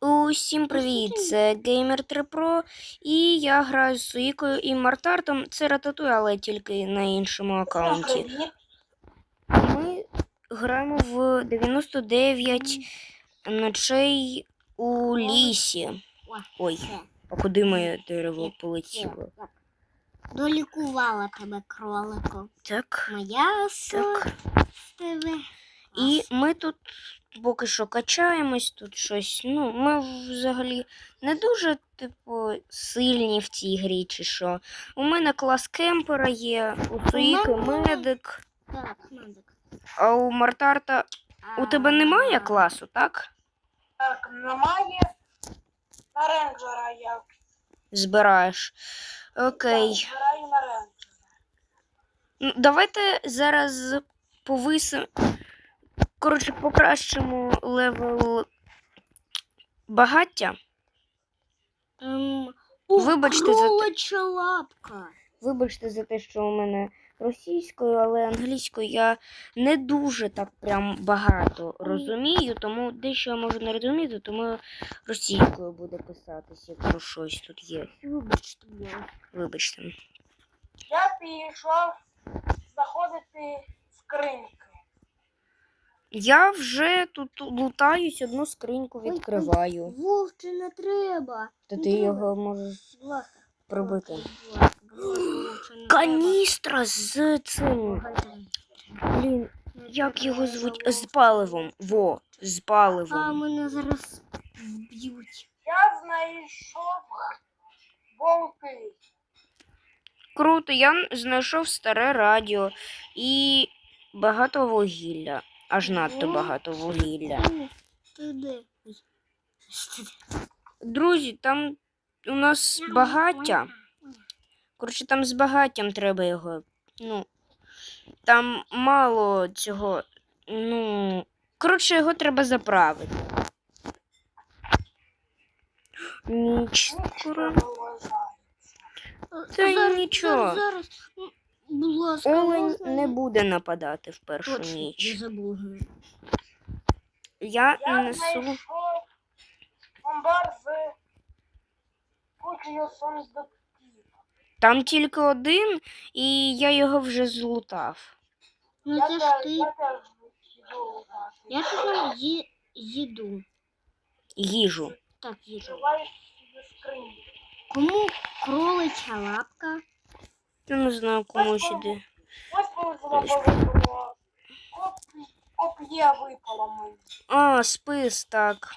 Усім привіт! Це Gamer 3 Pro і я граю з Суїкою і Мартартом. Це Рататуй, але тільки на іншому аккаунті. Ми граємо в 99 ночей у лісі. Ой, а куди моє дерево полетіло? Долікувала тебе кролику. Так, Моя так. з тебе. І ми тут поки що качаємось, тут щось. Ну, ми взагалі не дуже, типу, сильні в цій грі, чи що. У мене клас кемпера є, у Суїки медик, Так, медик. а у Мартарта у тебе немає класу, так? Так, немає. На рейнджера я Збираєш. Окей. збираю на рейнджера. Ну, давайте зараз повисимо. Коротше, покращимо левел багаття. Ем, Вибачте за те- лапка. Вибачте за те, що у мене російською, але англійською я не дуже так прям багато розумію, тому дещо я можу не розуміти, тому російською буде писатись, якщо щось тут є. Вибачте, будь. Вибачте. Я пішов заходити в скриньки. Я вже тут лутаюсь, одну скриньку Ой, відкриваю. Вовче не треба. Та ти треба. його можеш пробити. Каністра з цим. Блін, як його звуть? З паливом. Во, з паливом. А мене зараз вб'ють. Я знайшов болти. Круто, я знайшов старе радіо і багато вугілля. Аж надто багато вугілля. Друзі, там у нас багаття. Коротше, там з багаттям треба його. Ну, там мало цього. Ну. Коротше, його треба заправити. Ніч скоро. Та й нічого. Зараз, зараз. Будь ласка, Олень можна не буде нападати в першу Точно, ніч. я забула. Я Я несу. бомбар з кучею сондуків. Там тільки один, і я його вже злутав. Ну Я, це ж ти. я. Я тепер ї... їду. Їжу. Так, скриньки. Кому кролича лапка? Я не знаю, кому сюди. Ось повезло, повезло. Коп- Коп'є випало мені. А, спис, так.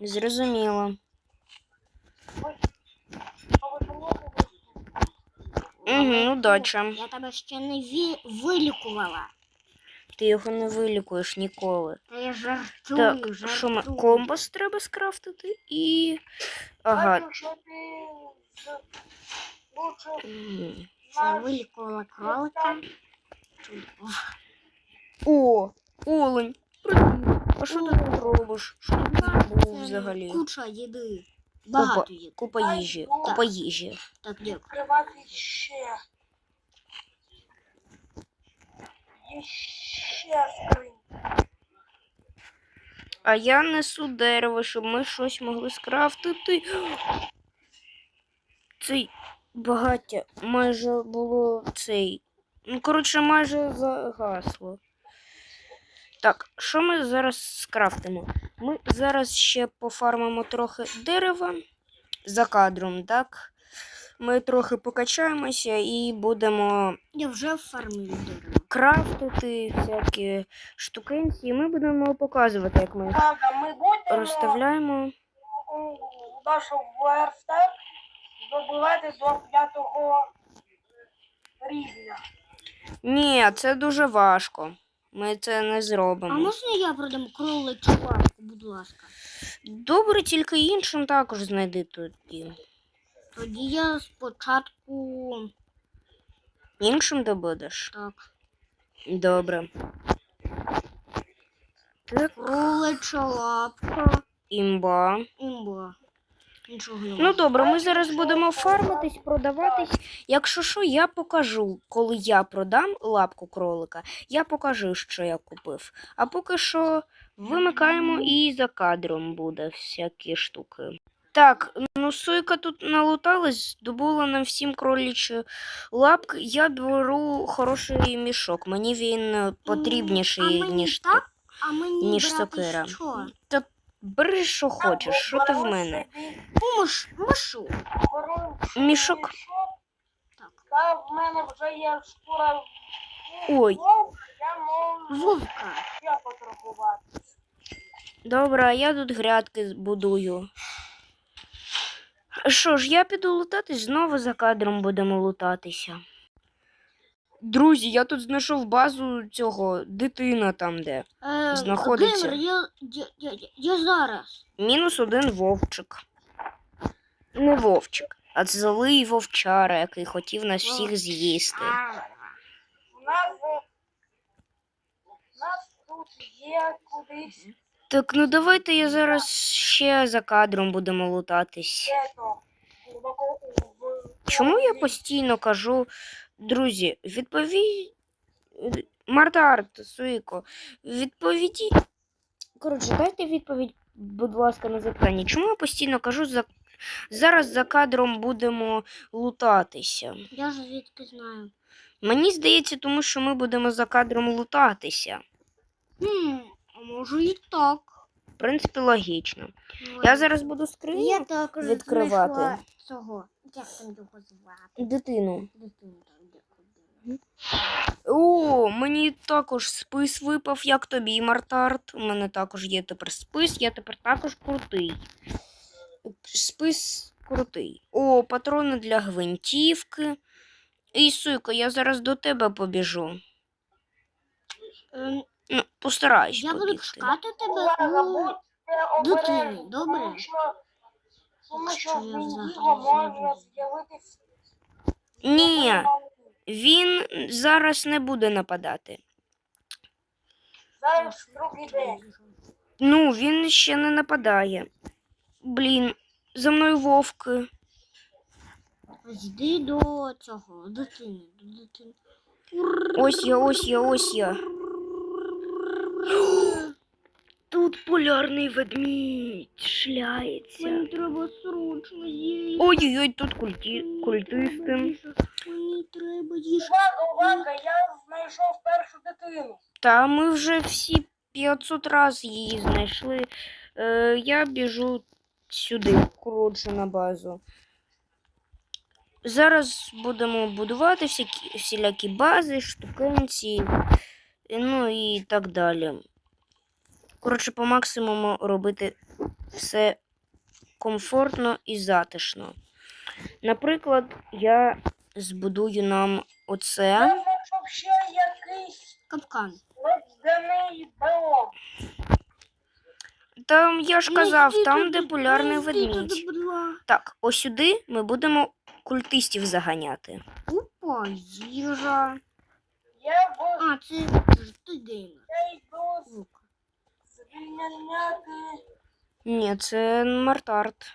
Зрозуміло. Угу, удача. Я тебе ще не ві... вилікувала. Ти його не вилікуєш ніколи. Та я жартую, Так, жартую. що ми компас треба скрафтити і. Ага. Бачу, що ти з- лучше М. Я вилікувала кролика. О, олень. А що ти тут робиш? Що ти тут забув взагалі? Куча їди. Багато їди. Купа їжі. Купа їжі. Так, дякую. відкривати ще. І ще скринь. А я несу дерево, щоб ми щось могли скрафтити. Цей багаття майже було цей. Ну, коротше, майже загасло. Так, що ми зараз скрафтимо? Ми зараз ще пофармимо трохи дерева за кадром, так? Ми трохи покачаємося і будемо Я вже фармлю дерево. крафтити всякі штукенці, і ми будемо показувати, як ми Так, ми будемо розставляємо. нашу верстак добивати до п'ятого рівня. Ні, це дуже важко. Ми це не зробимо. А можна я продам кроличу лапку, будь ласка? Добре, тільки іншим також знайди тоді. Тоді я спочатку Іншим добудеш? так. Добре. Так, Кролича лапка. імба. Імба. Нічого не Ну добре, ми зараз будемо фармитись, продаватись. Якщо що, я покажу, коли я продам лапку кролика, я покажу, що я купив. А поки що Вимикаємо і за кадром буде всякі штуки. Так, ну суйка тут налуталась, здобула нам всім кролічі лапки. Я беру хороший мішок. Мені він е, потрібніший, а мені ніж так? так. А мені ніж брати сокира. що? Та бери, що хочеш, що ти в мене? Мушу. Мішок. Так. В мене вже є шкура. Ой. Вовка. я поторгувати. Добре, а я тут грядки будую. Що ж, я піду лутатись, знову за кадром будемо лутатися. Друзі, я тут знайшов базу цього дитина там де. Е, Знаходиться. Геймер, я, я, я, я, зараз. Мінус один вовчик. Не вовчик, а злий вовчара, який хотів нас всіх з'їсти. У нас, у нас тут є кудись Так, ну давайте я зараз ще за кадром будемо лутатись. Чому я постійно кажу, друзі, відповідь. Марта Арт, Суїко, відповіді. Коротше, дайте відповідь, будь ласка, на запитання. Чому я постійно кажу, за... зараз за кадром будемо лутатися? Я ж звідки знаю. Мені здається, тому що ми будемо за кадром лутатися. Хм, а може і так. В принципі, логічно. Ну, Я зараз буду скриню Я також відкривати. цього. Як там його звати? дитину. Дитину О, мені також спис випав, як тобі, Мартарт. У мене також є тепер спис, я тепер також крутий. Спис крутий. О, патрони для гвинтівки. І суйко, я зараз до тебе побіжу. Ем, Ну, постараюсь я буду побігти. чекати тебе у... дитини, добре? тому що, тому що Що я взагалі. Ні, він зараз не буде нападати. Зараз другий день. Ну, він ще не нападає. Блін, за мною вовки. Йди до цього, дитини, до дитини. Ось я, ось я, ось я. Тут полярний ведмідь шляється. Мені треба срочно їсти. Ой-ой-ой, тут культі... культисти. Треба їсти. Увага, увага, я знайшов першу дитину. Та ми вже всі 500 раз її знайшли. Е, я біжу сюди, коротше, на базу. Зараз будемо будувати всякі, всілякі бази, штукенці, ну і так далі. Коротше, по максимуму робити все комфортно і затишно. Наприклад, я збудую нам оце. Якийсь Капкан. Там я ж казав, там, де полярний ведмідь. Так, ось сюди ми будемо культистів заганяти. Опа, їжа. Я А, це ж ти геймер. йду звільняти. Ні, це Мартарт.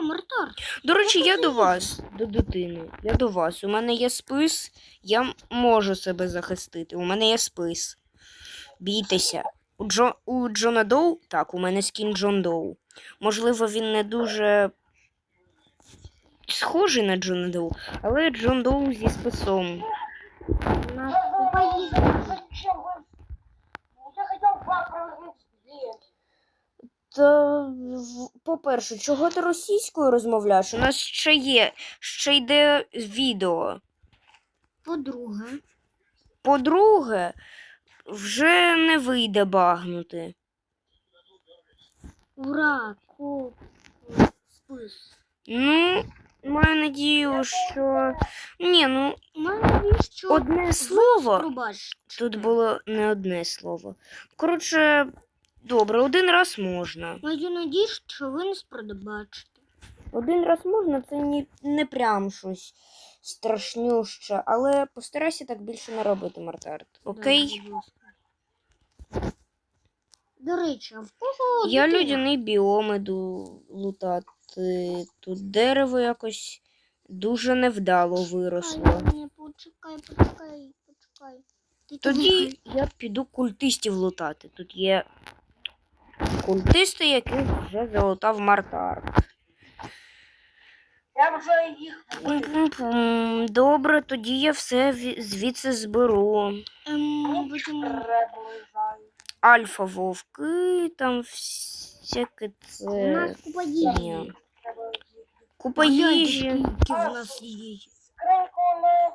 Мартар. До речі, я до вас, до дитини. Я до вас. У мене є спис, я можу себе захистити. У мене є спис. Бійтеся. У, Джо... у Джона Доу, так, у мене скін Джон Доу. Можливо, він не дуже схожий на Джона Доу, але Джон Доу зі списом. У нас купа їжі. Зачем вы? Я хотел вам провернуть дверь. Та, в- по-перше, чого ти російською розмовляєш? У нас ще є, ще йде відео. По-друге, По-друге, вже не вийде багнути. ура, спис. Ну, маю надію, що. Ні, ну, У мене що одне слово. Тут було не одне слово. Коротше, добре, один раз можна. Маю надію, що ви нас пробачите. Один раз можна, це ні, не прям щось страшнюще, але постарайся так більше не робити, Мартарт. Окей? До речі, а в кого Я дитина? людяний біом іду лутати. Тут дерево якось дуже невдало виросло. Ай, ні, почекай, почекай, почекай. Ти Тоді я піду культистів лутати. Тут є культисти, яких вже залутав Мартар. Я вже їх. Добре, тоді я все звідси зберу. Альфа вовки, там всяке У це. нас купа їжі. Купа їжі. в нас їжі. Скриньку не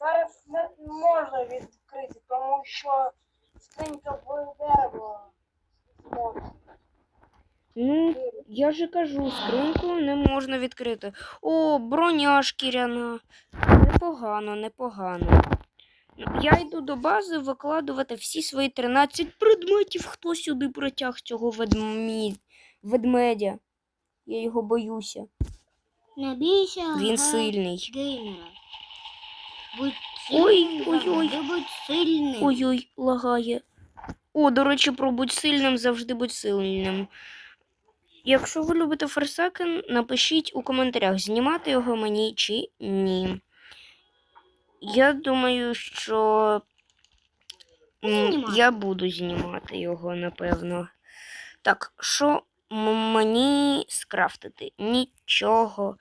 зараз не можна відкрити, тому що скринька може. Ну, я же кажу, скриньку не можна відкрити. О, броня шкіряна. Непогано, непогано. Я йду до бази викладувати всі свої 13 предметів. Хто сюди протяг цього ведмі... ведмедя? Я його боюся. Не бійся. Він сильний. Будь сильним, ой, ой. завжди будь сильним. Ой-ой, лагає. О, до речі, про будь сильним, завжди будь сильним. Якщо ви любите Форсакен, напишіть у коментарях, знімати його мені чи ні. Я думаю, що Знімати. я буду знімати його, напевно. Так, що мені скрафтити? Нічого.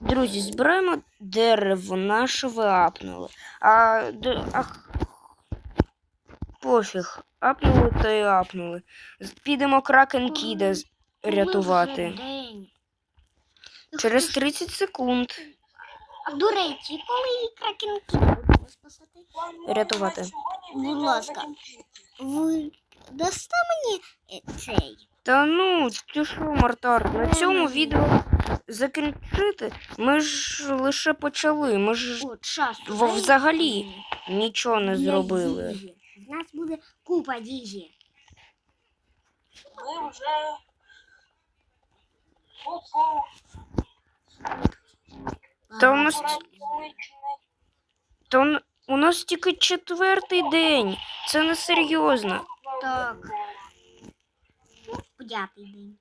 Друзі, збираємо дерево, наше ви апнули. А, а пофіг, апнули то і апнули. Підемо кракен кіда рятувати. Через 30 секунд. А до речі, коли кракенки будемо спасати? Рятувати. Будь ласка. Ви дасте мені е, цей? Та ну, ти що, Мартар, на цьому відео закінчити. Ми ж лише почали. Ми ж О, час. Взагалі нічого не зробили. В нас буде купа їжі. Ми вже Ку-ку. Та у нас. Та у нас тільки четвертий день. Це не серйозно. Так. П'ятий день.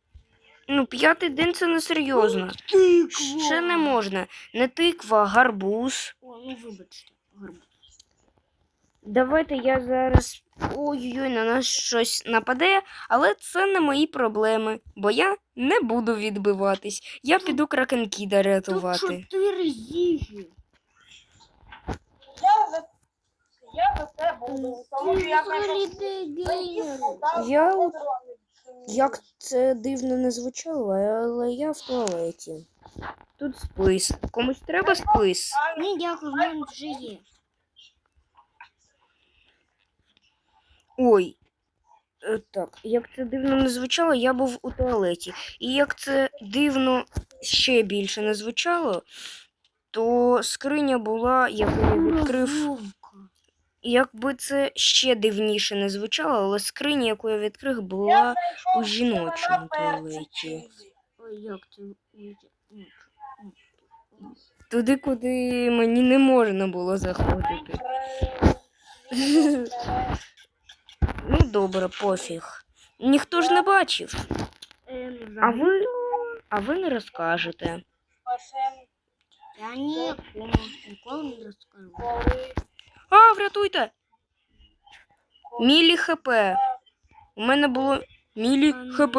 Ну, п'ятий день це не серйозно. Тиква. Ще не можна. Не тиква, а гарбуз. О, ну вибачте, гарбуз. Давайте я зараз. Ой-ой, на нас щось нападе, але це не мої проблеми, бо я не буду відбиватись. Я піду кракенкіда Тут рятувати. чотири їжі. Я за я за це буду, тому що я Взагалі хочу де? Я- Як це дивно не звучало, але я в туалеті. Тут спис. Комусь треба спис. Ні, дякую, в мене вже є. Ой. Е, Так, як це дивно не звучало, я був у туалеті. І як це дивно ще більше не звучало, то скриня була, яку я відкрив. Якби це ще дивніше не звучало, але скриня, яку я відкрив, була у жіночому туалеті. Ой, як це туди, куди мені не можна було заходити. Ну, добре, пофіг. Ніхто ж не бачив. Ем, А ви, а ви не розкажете. Я нікому ніколи не розкажу. А, врятуйте! Мілі ХП. У мене було мілі ХП.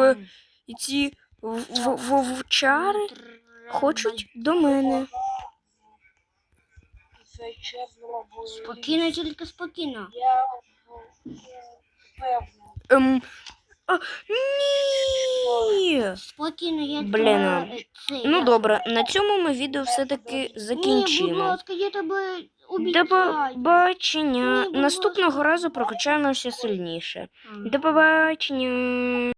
І ці вовчари хочуть до мене. Спокійно, тільки спокійно. Я. Ем. А, ні! Спокійно, я Блін, тебе, е, це, Ну я- добре, на цьому ми відео все-таки Ні, будь закінчимо. ласка, я тебе До обіцяю. побачення. Наступного разу прокачаємося сильніше. До побачення.